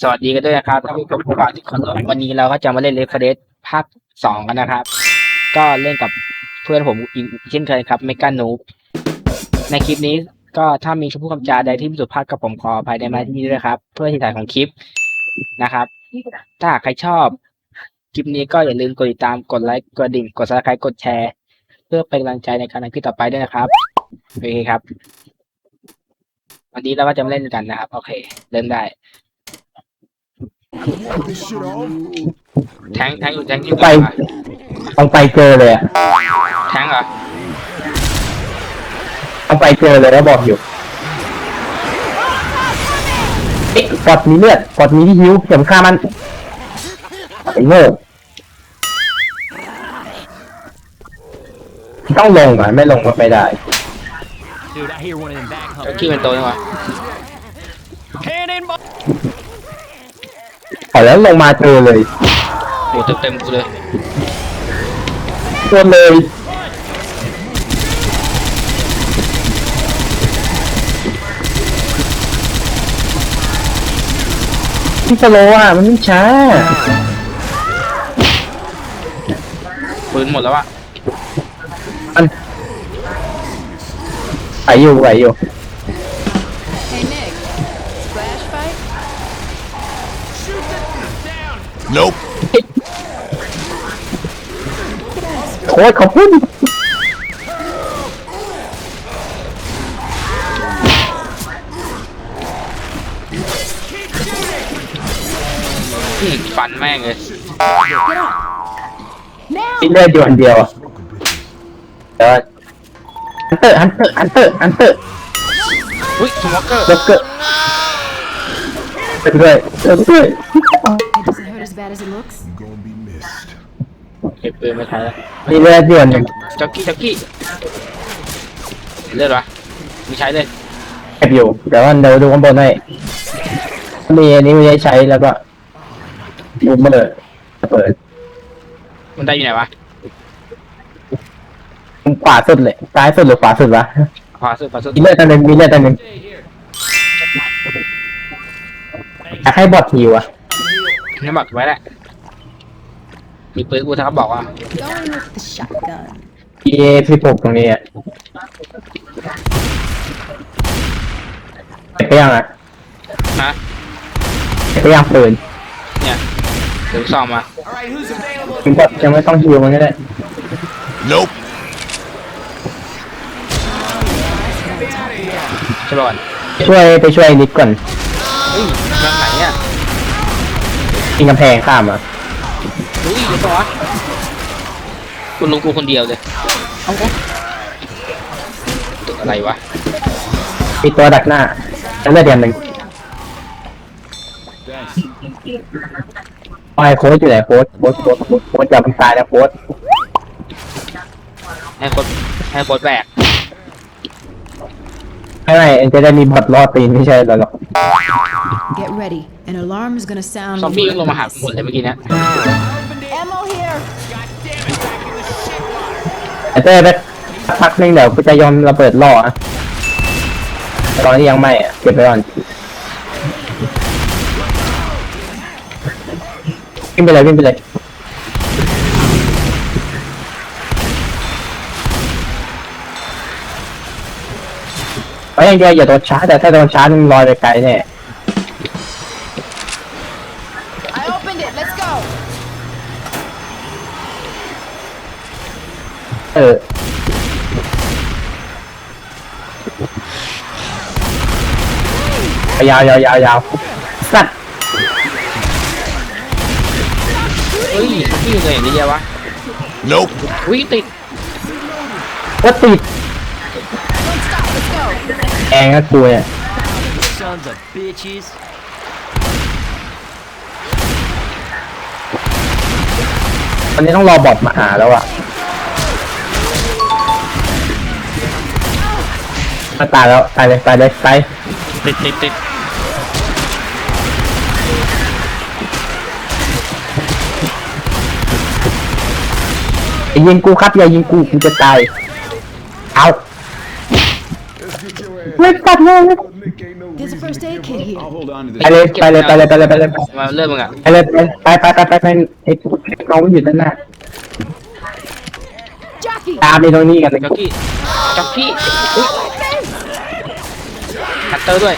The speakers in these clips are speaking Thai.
สวัสดีกันด้วยนะครับท่านผู้ชมผู้ฟังที่เคารพวันนี้เราก็จะมาเล่นเลฟเดสภาคสองกันนะครับ ก็เล่นกับเพื่อนผมอีกเช่นเคยครับเมกานูในคลิปนี้ก็ถ้ามีคำพูดคำจาใดที่ผิดสุภาพกับผมขออภัยในมาที่นี้ด้วยครับ เพื่อที่ถ่ายของคลิปนะครับ ถ้าหากใครชอบ คลิปนี้ก็อย่าลืมกดติดตามกดไลค์กดดิ่งกดซับสไครต์กดแชร์ เพื่อเป็นกำลังใจในการทำคลิปต่อไปด้วยนะครับโอเคครับ วันนี้เราก็จะมาเล่นกันนะครับ โอเค เริ่มได้ This shit off. แทงแทงอยู่แทงอยู่ไป ต้องไปเจอเลยอะแทงเหรอต้องไปเจอเลยแล้วบอกอยู่เอ๊ะกดมีเลือดกดมีที่หิวเข็มฆ่ามันไอ้โง่ต้องลงอะไม่ลงก็ไม่ได้ Dude, I hear one of them back เจ้า home. กี้เป็นตัวยังวะ Cannon! ขอแล้วลงมาเจอเลยโอ้เต็มเต็มๆกูเลยตัวเลยที่สโลว์อะมันไม่ช้าปืนหมดแล้วอะมันไหวอยู่ไหวอยู่ Nope. โค้ดขอบคุณ อืมฟันแม่งเลยมีเลือดอยู่อันเดียวอะเดี๋ยวฮันเตอร์ฮันเตอร์ฮันเตอร์ฮันเตอร์อุ้ยสโมอกเกอร์ ล็อกเกอร์ไปด้วยไปด้วย bad as it looks. You're gonna be missed. เก็บปืนไม่ใช้แล้วมีเลือดอยู่อันหนึ่งเจ้ากี้เจ้ากี้เลือดวะไม่ใช้เลยเก็บอยู่เดี๋ยวเดี๋ยวดูข้างบนให้มีอันนี้ไม่ได้ใช้แล้วก็บูมเมอร์เปิดมันได้อยู่ไหนวะขวาสุดเลยซ้ายสุดหรือขวาสุดวะขวาสุดขวาสุดมีเลือดอันหนึ่งมีเลือดอันหนึ่งอยากให้บอททีวะ นี่บอกไว้แหละ มีปืนกูถ้าเขาบอกว่า Going with the shotgun. ทีสิบหกตรงนี้อะเก็บไปยังอะฮะ เก็บไปยังปืนเนี่ยเดี๋ยวซองมาถึงบอทยังไม่ต้องฮิวมันก็ได้ Nope. ชลอนช่วยไปช่วยนิดก่อน เฮ้ยทางไหน เนี่ยยิงกำแพงข้ามอะอุ้ยเดี๋ยวตัวะคุณลุงกูคนเดียวเลยเอาวะตัวอะไรวะมีตัวดักหน้าแล้วเลือดเดียนหนึ่งไอ้โค้ดอยู่ไหนโค้ดโค้ดโค้ดโค้ดโค้ดอย่ามันตายนะโค้ดให้คนให้คนแบกไม่ไม่เอ็นจะได้มีบอทรอดตีนไม่ใช่หรอก Get ready. An alarm is gonna sound. ซอมบี้มันลงมาหาหมดเลยเมื่อกี้เนี้ย Ammo here. แต่เต้ไปสักพักนึงเดี๋ยวกูจะยอมระเบิดล่ออะตอนนี้ยังไม่อะเก็บไปก่อนวิ่งไปเลยวิ่งไปเลยไอ้อย่างเดียวอย่าโดนชาร์จแต่ถ้าโดนชาร์จมึงลอยไปไกลแน่ ออเอายาวยาวยาวยาวสัตว์เฮ้ยซอมบี้เลยอย่างนี้เยอะวะ Nope. อุ้ยติดว่าติด Don't stop. Let's go. แองก็กูเนี่ย Sons of bitches. วันนี้ต้องรอบอทมาหาแล้วอะ มาตายแล้วตายเลยตายเลยตายติดติดติดอย่ายิงกูครับอย่ายิงกูกูจะตายเอา Let's get your ass ไม่ตัดเลย out of There's a first aid kit here. I'll hold on to ไปเลยไปเลยไปเลยไปเลยไปเลยมาเริ่มมึงอะไปเลยไปไปไปไปไปไอ้น้องมันอยู่ด้านหน้า Jockey! ตามไปตรงนี้กันเลย จ็อกกี้จ็อกกี้อุ๊ยคั ตเตอร์ด้วย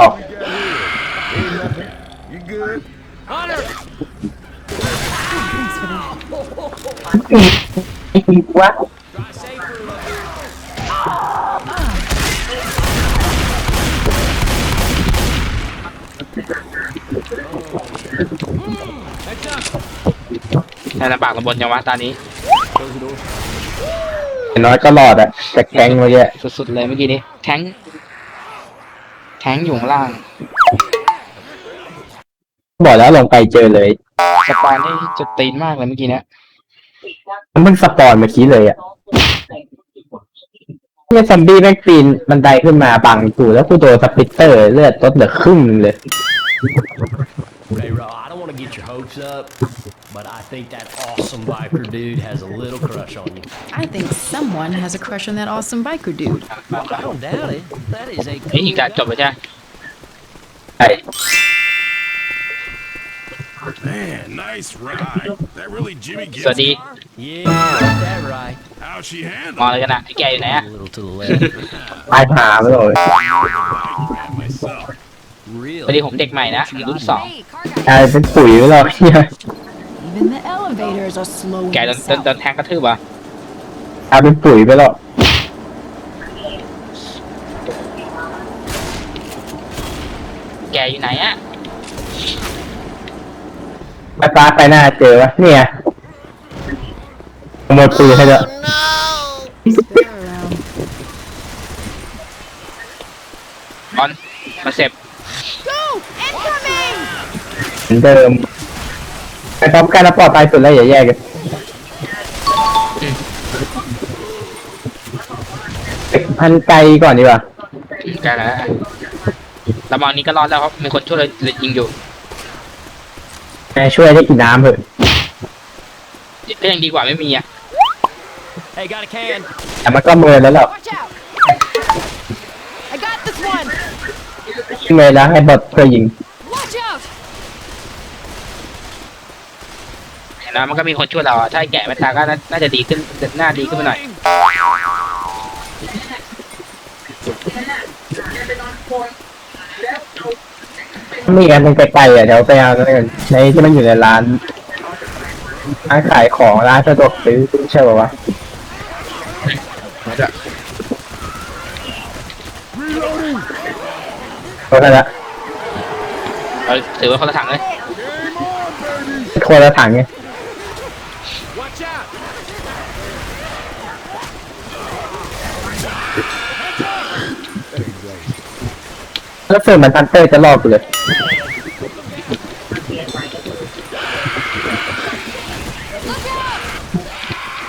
ออก You good? Hunter! ไอ้อีกวะในลำบากลำบนจังวะตอนนี้ อย่างน้อยก็รอดอะจากแกงเมื่อกี้สุดๆเลยเมื่อกี้นี้ แทงค์แทงค์อยู่ข้างล่าง บอกแล้วลงไปเจอเลย สปอนนี่จะตีนมากเลยเมื่อกี้เนี้ยมันเพิ่งสปอนเมื่อกี้เลยอะเนี่ยซัมบี้แม่งปีนบันไดขึ้นมาบังกูแล้วกูโดนสปิตเตอร์เลือดลดเหลือครึ่งหนึงเลย Hey, Ro, I don't want to get your hopes up, but I think that awesome biker dude has a little crush on you. I think someone has a crush on that awesome biker dude. I don't doubt it. That is a เฮ้ยอีก cool การจบ guy. แล้วใช่ไหมใช่ Man, nice ride. That really Jimmy สวัส gets ดี Yeah, you got that right. How's she มอง handle เลยกันนะไอ้แกอยู่ไหน A อะ little to the left. ตายหาไปเลย man myself? พอดี really? ผมเด็กใหม่นะรุ่นสองกลายเป็นปุ๋ยไปหรอกเนี่ย Even the elevators are slow แก in โด the นโดนโดน south. แทงกระทืบเหรอะกลายเป็นปุ๋ยไปหรอกแกอยู่ไหนอะไปฟ้าไปหน้าเจอวะเนี่ยขโมยปืนให้ด้วย They're around. บอลมาเสพ Go! Incoming! เหมือนเดิม ไปพร้อมกันแล้วปลอดภัยสุดแล้วอย่าแยกกันพันไกลก่อนดีกว่าแกแล้วระมองนี้ก็รอดแล้วครับมีคนช่วยเลยเลยยิงอยู่แม่ช่วยได้กินน้ำเถอะก็ยังดีกว่าไม่มีอะ Hey, got a can. แต่มันก็เมินแล้วหรอก Watch out! I got this one! เมินแล้วให้บอทช่วยยิง Watch out! เห็นไหมมันก็มีคนช่วยเราอะถ้าไอ้แกะไม่ตายก็น่าน่าจะดีขึ้นน่าดีขึ้นมาหน่อย มีกันตรงไกลๆอะเดี๋ยวไปเอาแล้วกันในที่มันอยู่ในร้านร้านขายของร้านสะดวกซื้อใช่ป่าวะคนละเอาถือไว้คนละถังเลยคนละถังไง แล้วเสริมเหมือนทันเตอร์จะลอกกูเลย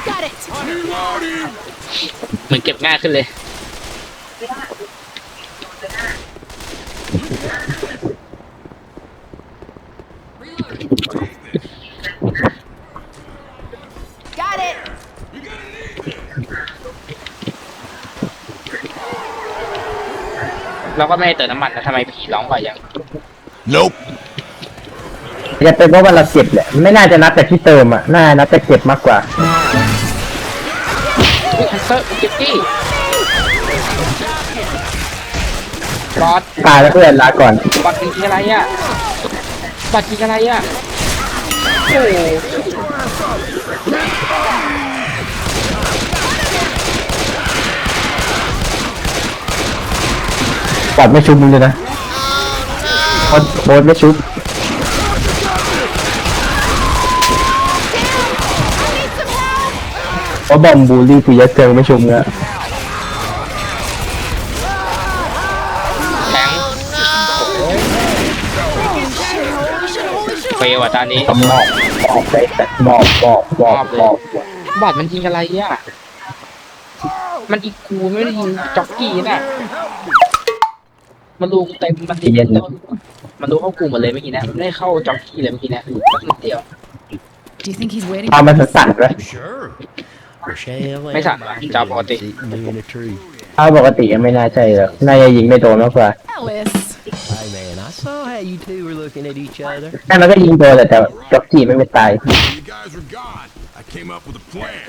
Got it! เหมือนเก็บง่ายขึ้นเลย เราก็ไม่ได้เติมน้ำมันนะทำไมผีร้องกว่ายัง Nope. จะเป็นเพราะว่าเราเก็บแหละ ไม่น่าจะนับแต่ที่เติมอะ น่านับแต่เก็บมากกว่าฮันเตอร์จิกกี้บอสตายแล้วเพื่อนลาก่อน บอสยิงอะไรอะบอสยิงอะไรอะโอ้ ปอดไม่ชุบมึงเลยนะโคตรโคตรไม่ชุบเพราะบอมบูลลี่กูเยอะเกินไม่ชุบเนี่ยแทงเฟลอะตอนนี้สมอบมอบไปแต่มอบมอบมอบมอบบอสมันยิงอะไรอะ มันอีกกูไม่ได้ยิงจ็อกกี้น่ะ มันดูเต็มมันดีมันดูเข้ากูหมดเลยเมื่อกี้นะมันไม่ได้เข้าจ็อกกี้เลยเมื่อกี้นะนิดเดียว Do you think he's waiting? เอามันสั่นๆเลย Sure. Wish hell Mấy thằng mà, chào bọn chị. sitting in a tree. ถ้าปกติยังไม่น่าใช่หรอกน่าจะยิงไม่โดนมากกว่า Alice. Hey man, I saw how you two were looking at each other. แต่มันก็ยิงโดนแหละแต่จ็อกกี้ไม่ไปตาย While you guys were gone, I came up with a plan.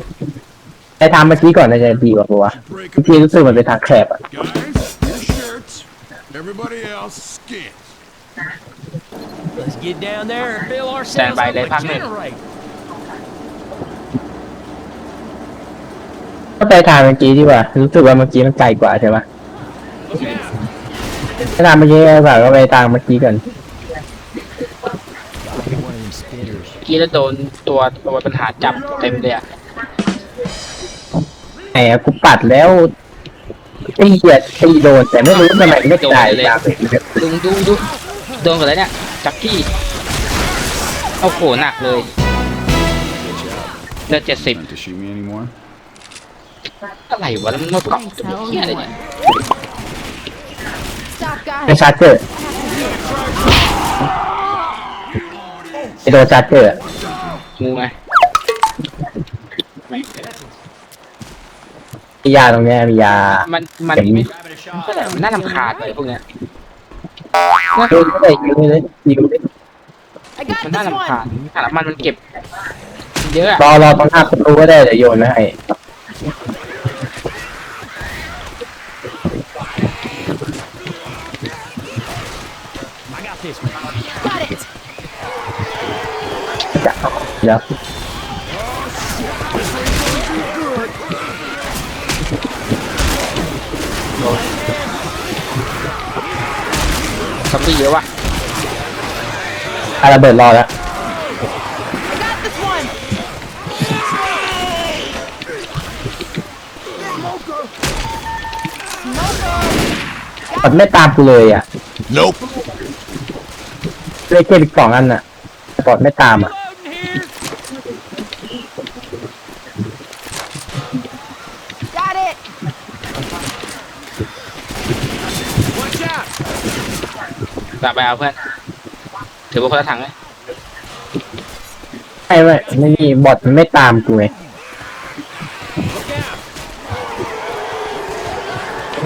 ไอ้ทางเมื่อกี้ก่อนน่าจะดีกว่าปะวะ Break เมื่อกี้รู้สึกมันเป็นทางแคบอะ Guys, your shirts. Everybody else, skins. Let's get down there and fill ourselves Stand by up เลย a ภาคหนึ่ง generator. ก็ไปทางเมื่อกี้ดีกว่า รู้สึกว่าเมื่อกี้มันไกลกว่าใช่ปะถ้าทางเมื่อกี้ไกลกว่าก็ไปทางเมื่อกี้กัน Like one of them spitters. เมื่อกี้แล้วโดนตัวตัวปัญหาจับเต็มเลยอะไหนอะกูปัดแล้ว ตีเหยียดตีโดนแต่ไม่รู้ทำไมไม่ตายตามเลยดูดูดูโดนกันแล้วเนี่ยจักกี้โอ้โหหนักเลยเลือดเจ็ดสิบ Plan to shoot me anymore? อะไรวะแล้วมันมากล่องตัวเหี้ยอะไรเนี่ย Stop, ไอ้ guys. ชาร์เจอร์ไอ้โดนชาร์เจอร์อะงูไง มียาตรงเนี้ยมียา มันมันเห็นไม่ก็แต่มันน่ารำคาญเลยพวกเนี้ยดูเลยยิงเลยยิงเลย I got มันน่า this รำคา one. ญขนาดมันมันเก็บ เยอะอะรอรอตรงหน้าประตูก็ได้เดี๋ยวโยนมาให้ I got this one. Got it. เดี๋ยว ซอมบี้เยอะว่ะอาระเบิดรอแล้ว I got this one. กดไม่ตามกูเลยอะ Nope. เลยเก็บอีกสองอันอะแต่กดไม่ตามอะ Got it. กลับ ไปเอาเพื่อนถือว่าคนละถังเลยไม่ไม่ไม่นี่บอทมันไม่ตามกูไง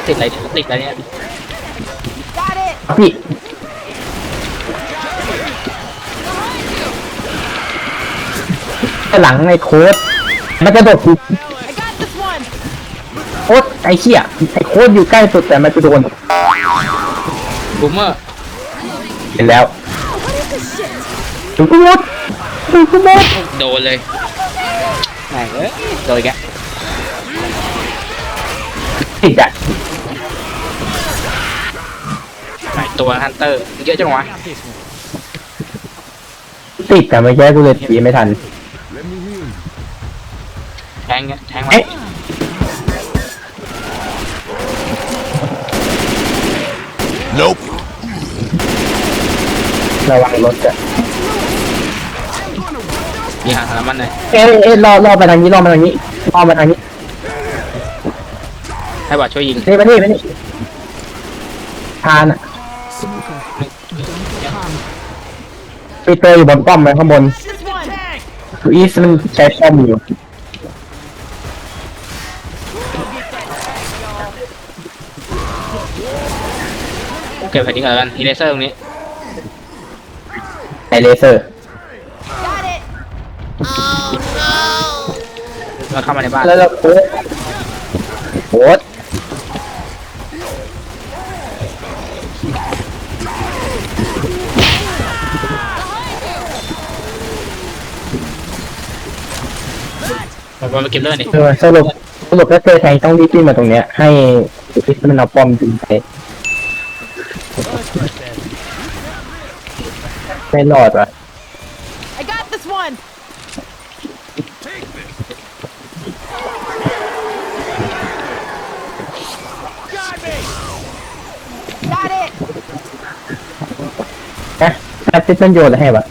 ติดอะไรเนี่ยติดอะไรเนี่ย Got it. พี่หลังไอ้โค้ดมันกระโดดกู I got this one. โค้ดไอ้เหี้ยไอ้โค้ดอยู่ใกล้สุดแต่มันจะโดนบูมเมอร์ เห็นแล้ว What is this shit? ถึงกูหมดถึงกูหมดโดนเลยไหนเอ้ยโดนอีกแกติดอะไหนตัวฮันเตอร์เยอะจังวะติดแต่ไม่แย่กูเลยตีไม่ทันแทงเนี่ยแทงมาเอ๊ะ ระวังรถอะมีหางน้ำมันหน่อยเอ๊ะเอ๊ะรอรอไปทางนี้รอมาทางนี้รอมาทางนี้ให้บอดช่วยยิงนี่มานี่มานี่ทานอะปีเตอร์อยู่บนป้อมไหมข้างบน This one. คืออีสมันใช้ป้อมอยู่เก็บแผ่นนี้ก่อนแล้วกันอีเลเซอร์ตรงนี้ ไอเลเซอร์ Got it. มาเข้ามาในบ้านแล้วเราโค้ดโค้ดมามาเก็บเลือดนี่เออสรุปสรุปแล้วเจอแทงต้องรีบวิ่งมาตรงเนี้ยให้อีสมันเอาป้อมยิงไป ไม่รอดว่ะ I got this one. Got it. นะแอปซิสมันโยนอะไรให้วะ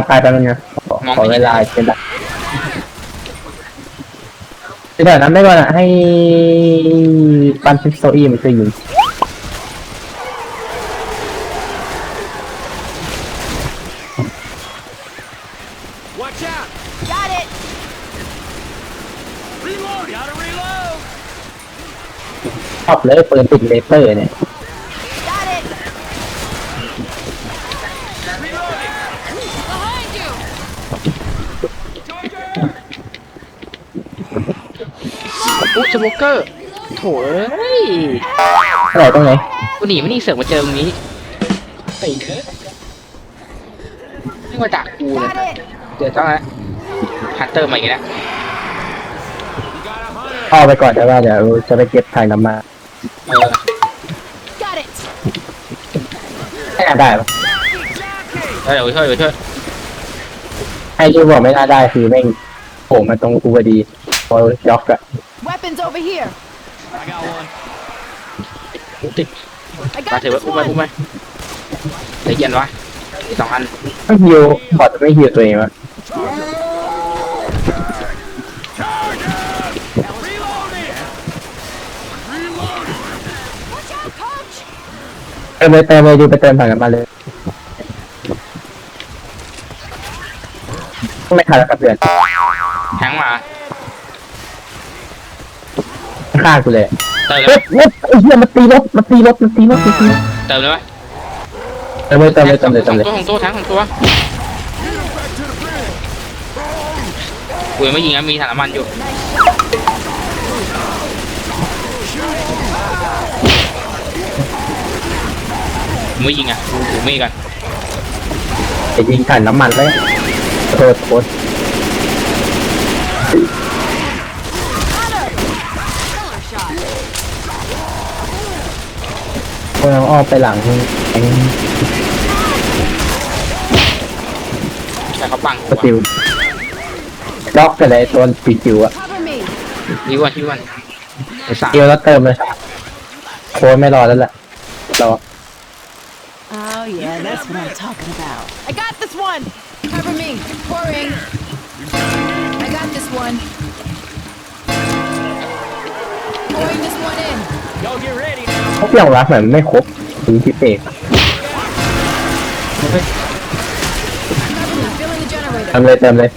ทำไปไปมันไงขอขอเวลาเป็นละเดี๋ยวนั้นได้ก่อนอะให้ปันฟิสโซอีมันช่วยยิง Watch out! Got it. Reload! Gotta reload! ชอบเลยปืนติดเลเซอร์เนี่ย อุ๊ยสโมเกอร์ โถเอ้ยอะไรตรงไหนกูหนีไม่หนีเสือกมาเจอตรงนี้ตีเถอะไม่มาจากกูเลย Got it. เดี๋ยวต้องนะฮันเตอร์มาอีกแล้วเข้าไปก่อนแต่ว่าเดี๋ยวจะไปเก็บทางน้ำมาเออ Got it. ไม่น่าได้ปะเฮ้ยเดี๋ยวช่วยเดี๋ยวช่วยให้ที่บอกไม่น่าได้คือแม่งโผล่มาตรงกูพอดีพอจ็อกอะ Weapons over here. I got one. ติด I มา got ถือว่า this อุ้มไปอุ้ม one. ไปเดี๋ยวเย็นวะอีกสองอันไม่ฮิวบอดไม่ฮิวตัวเองวะ Reloading! Watch out, coach. เติมเลยเติมเลยดูไปเติมถังน้ำมันเลยไม่ทันแล้วครับเพื่อนแทงมา ข้างกูเลยเติมเลเฮ้ยยเฮ้ยไอ้เหี้ยมันตีรถมันตีรถมันตีรถมันตีรถเติมเลยไหมเติมเลยเติมเลยเติมเลยเติมเลยตัวของตัวแทงของตัวกูยังไม่ยิงนะมีถังน้ำมันอยู่กูไม่ยิงอะกูถือมีดกันจะยิงถังน้ำมันเลยโทษโทษ เมื่ออ้อมไปหลังแองแต่เขาปังสติลล็อกไปเลยตัวปีจิวอะ Cover me. ฮิวันฮิวันไอ้สามเดียวแล้วเติมเลยโค้ดไม่รอแล้วแหละรอ Oh yeah, that's what I'm talking about. I got this one. Cover me. Pouring. I got this one. Pouring this one in. Y'all get ready พวกอย่างรักเหมือนไม่ครบถึงที่เปก Cover me. Filling the generator. เติมเลยเติมเลย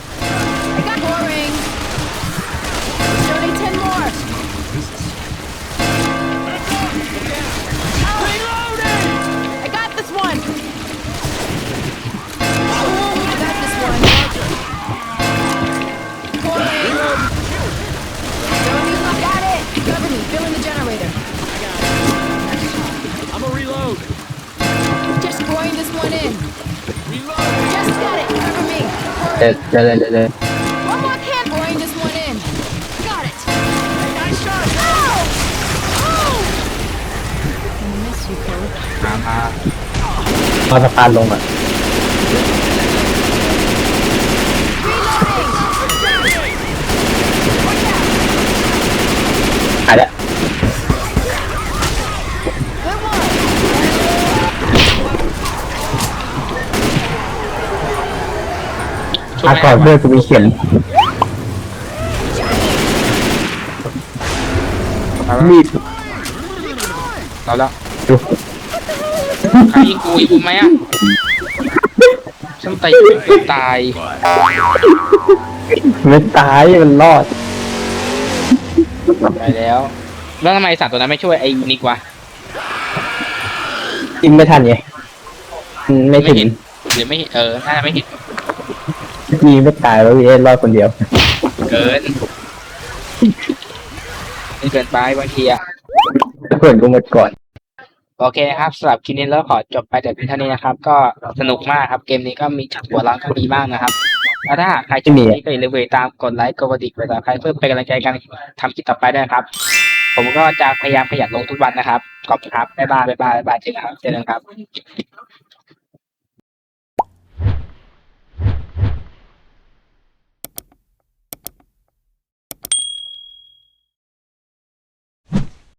this one in. Just got it. Cover me. เดี๋ยว Pouring. เดี๋ยวเดี๋ยวเดี๋ยว One more can. Pouring this one in. Got it. Nice shot. Oh! Oh! I miss you, Coach. มามาพอสะพานลงอะ Reloading! หายแล้ว ช่วยอาไม่ก่อนได้เพื่อนกูมีเข็มมาแล้วมีดเราแล้วดูใครยิงกูยิงกูไหมอะฉันตีตายมันตายมันรอดไปแล้ว แล้วทำไมสัตว์ตัวนั้นไม่ช่วยไอ้นิกวะยิงไม่ทันไงอืมไม่ถึง เห็นหรือไม่เห็นเออน่าจะไม่เห็น ยิงไม่ตายแล้ววีเอสรอดคนเดียว เกินนี่เกินไปบางทีอะเพื่อนกูหมดก่อน โอเคนะครับสำหรับคลิปนี้แล้วขอจบไปแต่เพียงเท่านี้นะครับ ก็สนุกมากครับ เกมนี้ก็มีจับหัวเร้อนก็มีบ้างนะครับแล้วถ้าหากใครชอบคลิปนี้ก็อย่าลืมไปติดตามกดไลค์กดกระดิ่งไปต่อใครเพื่อเป็นกำลังใจกันทำคลิปต่อไปด้วยนะครับ ผมก็จะพยายามขยันลงทุกวันนะครับขอบคุณครับบ๊ายบายบ๊ายบายบ๊ายบายเจอกันครับเจอกันครับ